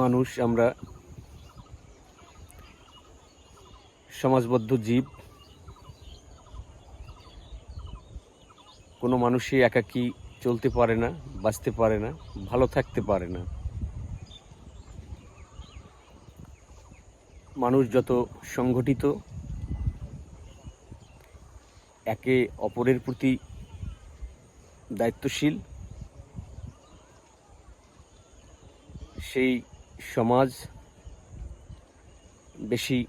মানুষ, আমরা সমাজবদ্ধ জীব। কোনো মানুষই একাকী চলতে পারে না, বাঁচতে পারে না, ভালো থাকতে পারে না। মানুষ যত সংগঠিত, একে অপরের প্রতি দায়িত্বশীল, সেই সমাজ বেশি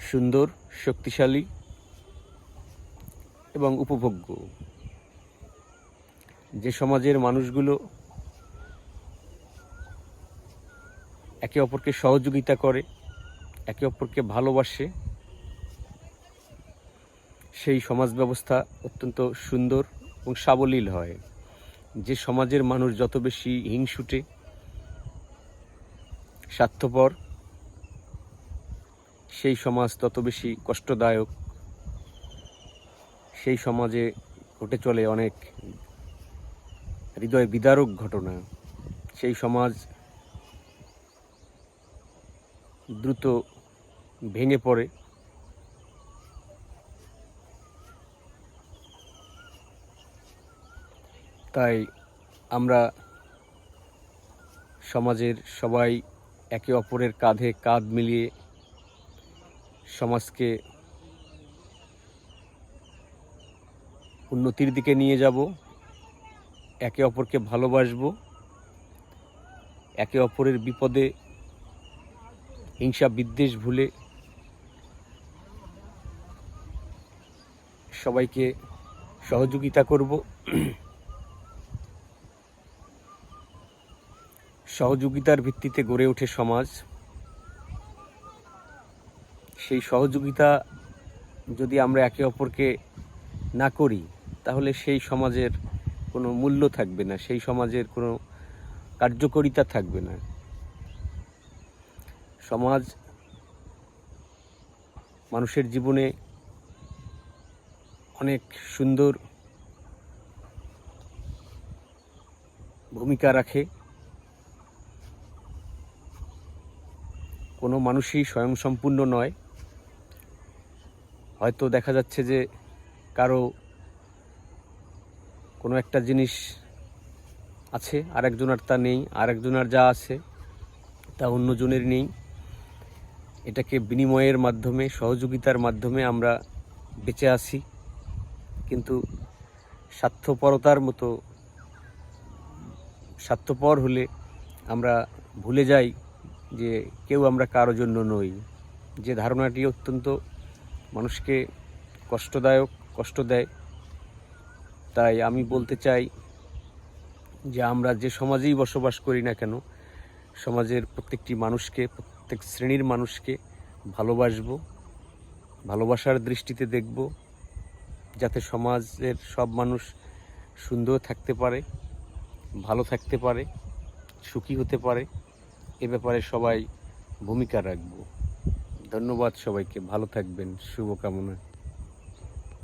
সুন্দর, শক্তিশালী এবং উপভোগ্য। যে সমাজের মানুষগুলো একে অপরকে সহযোগিতা করে, একে অপরকে ভালোবাসে, সেই সমাজ ব্যবস্থা অত্যন্ত সুন্দর এবং সাবলীল হয়। যে সমাজের মানুষ যত বেশি হিংসুটে স্বার্থপর, সেই সমাজ তত বেশি কষ্টদায়ক, সেই সমাজে ঘটে চলে অনেক হৃদয় বিদারক ঘটনা, সেই সমাজ দ্রুত ভেঙে পড়ে। তাই আমরা সমাজের সবাই একে অপরের কাঁধে কাঁধ মিলিয়ে সমাজকে উন্নতির দিকে নিয়ে যাব, একে অপরকে ভালোবাসবো, একে অপরের বিপদে হিংসা বিদ্বেষ ভুলে সবাইকে সহযোগিতা করব। সহযোগিতার ভিত্তিতে গড়ে ওঠে সমাজ। সেই সহযোগিতা যদি আমরা একে অপরকে না করি, তাহলে সেই সমাজের কোনো মূল্য থাকবে না, সেই সমাজের কোনো কার্যকরিতা থাকবে না। সমাজ মানুষের জীবনে অনেক সুন্দর ভূমিকা রাখে। মানুষই স্বয়ংসম্পূর্ণ নয়। হয়তো দেখা যাচ্ছে যে কারও কোনো একটা জিনিস আছে আর একজনের তা নেই আর একজনের যা আছে তা অন্যজনের নেই। এটাকে বিনিময়ের মাধ্যমে, সহযোগিতার মাধ্যমে আমরা বেঁচে আসি কিন্তু স্বার্থপরতার মতো, স্বার্থপর হলে আমরা ভুলে যাই যে কেউ আমরা কারও জন্য নই। যে ধারণাটি অত্যন্ত মানুষকে কষ্টদায়ক, কষ্ট দেয়। তাই আমি বলতে চাই যে আমরা যে সমাজেই বসবাস করি না কেন, সমাজের প্রত্যেকটি মানুষকে, প্রত্যেক শ্রেণির মানুষকে ভালোবাসবো, ভালোবাসার দৃষ্টিতে দেখব, যাতে সমাজের সব মানুষ সুন্দর থাকতে পারে, ভালো থাকতে পারে, সুখী হতে পারে। এ ব্যাপারে সবাই ভূমিকা রাখব। ধন্যবাদ সবাইকে ভালো থাকবেন শুভকামনা।